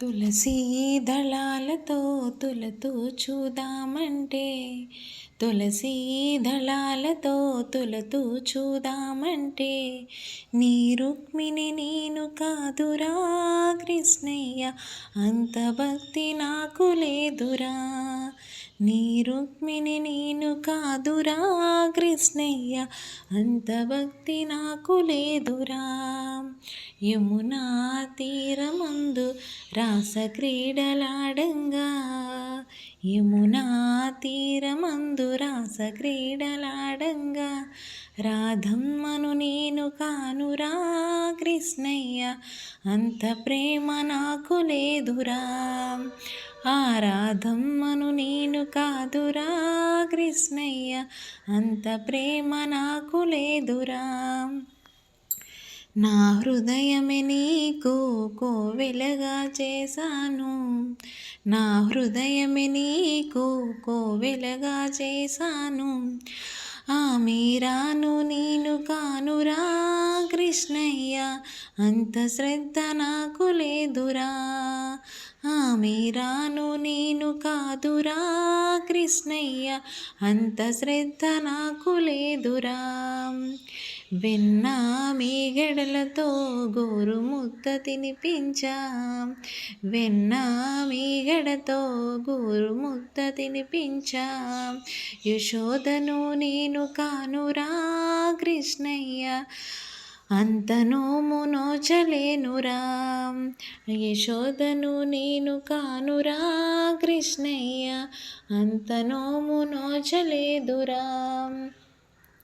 తులసి దళాలతో తులతూ చూదామంటే తులసి దళాలతో తులతూ చూదామంటే నీ రుక్మిణి నేను కాదురా కృష్ణయ్య అంత భక్తి నాకు లేదురా. నీ రుక్మిణి నేను కాదురా కృష్ణయ్య అంత భక్తి నాకు లేదురా. యమునా తీరమందు రాస క్రీడలాడంగా. యమునా తీరమందు రాస క్రీడలాడంగా. రాధమ్మను నేను కానురా కృష్ణయ్య అంత ప్రేమ నాకు లేదురా. ఆరాధమ్మను నేను కాదురా కృష్ణయ్య అంత ప్రేమ నాకు లేదురా. నా హృదయమే నీకు కోవెలగా చేశాను. నా హృదయమే నీకు కోవెలగా చేశాను. ఆ మీరాను నేను కానురా కృష్ణయ్య అంత శ్రద్ధ నాకు లేదురా. ఆ మీరాను నేను కాదురా కృష్ణయ్య అంత శ్రద్ధ నాకు లేదురా. వెన్న మీగడలతో గోరు ముద్ద తినిపించాం. వెన్న మీగడతో గోరు ముద్ద తినిపించాం. యశోదను నేను కానురా కృష్ణయ్య అంత నోము నోచలేనురా యశోదను నేను కానురా కృష్ణయ్య అంత మునో నోచలేదురా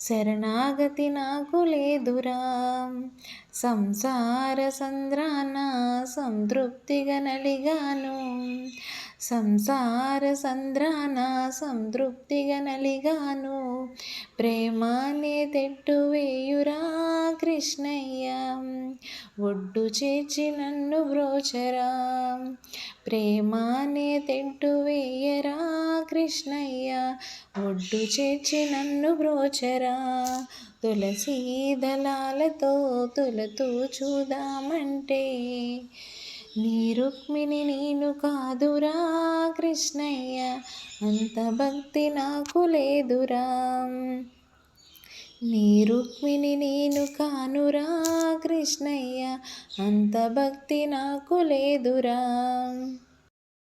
శరణాగతి నాకు లేదురా. సంసార సంద్రాన సంతృప్తిగా నలిగాను. సంసార సంద్రాన సంతృప్తిగా నలిగాను. ప్రేమానే తెట్టు వేయురా కృష్ణయ్య. ఒడ్డు చేర్చి నన్ను బ్రోచరా. ప్రేమానే తెట్టు వేయరా కృష్ణయ్య. ఒడ్డు చేర్చి నన్ను బ్రోచరా. తులసీ దళాలతో తులతూ చూదామంటే నీ రుక్మిణి నేను కాదురా కృష్ణయ్య అంత భక్తి నాకు లేదురా. నీ రుక్మిణి నేను కానురా కృష్ణయ్య అంత భక్తి నాకు లేదురా.